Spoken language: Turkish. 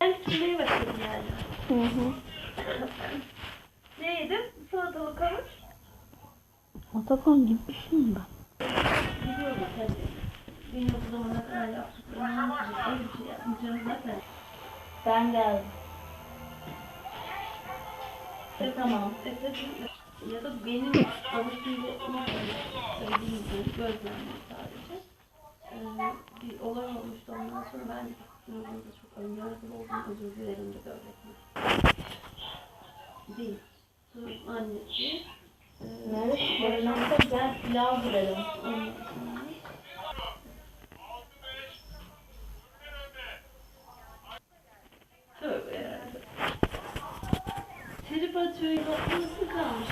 Ben küçülmeye başladım yani. Hı hı. Ne yedim? Salatalık havuç. Atakan gitmişim ben. Biliyorum tabii. Benim bu zamana kadar yaptıklarımı unutacak. Öyle bir şey yapmayacağım zaten. Ben geldim. E, tamam. E, tabii. Ya da benim alıştığım söylediğim gibi gözlemle sadece. Ee, bir olay olmuştu ondan sonra ben burada çok önyargılı oldum. Özür dilerim de öğretmen. Değil. Sırf annesi. Ee, Nerede? Barınakta ben pilav girelim. Ondan sonra Tövbe yarabbim. Trip atıyor. Nasıl kalmış?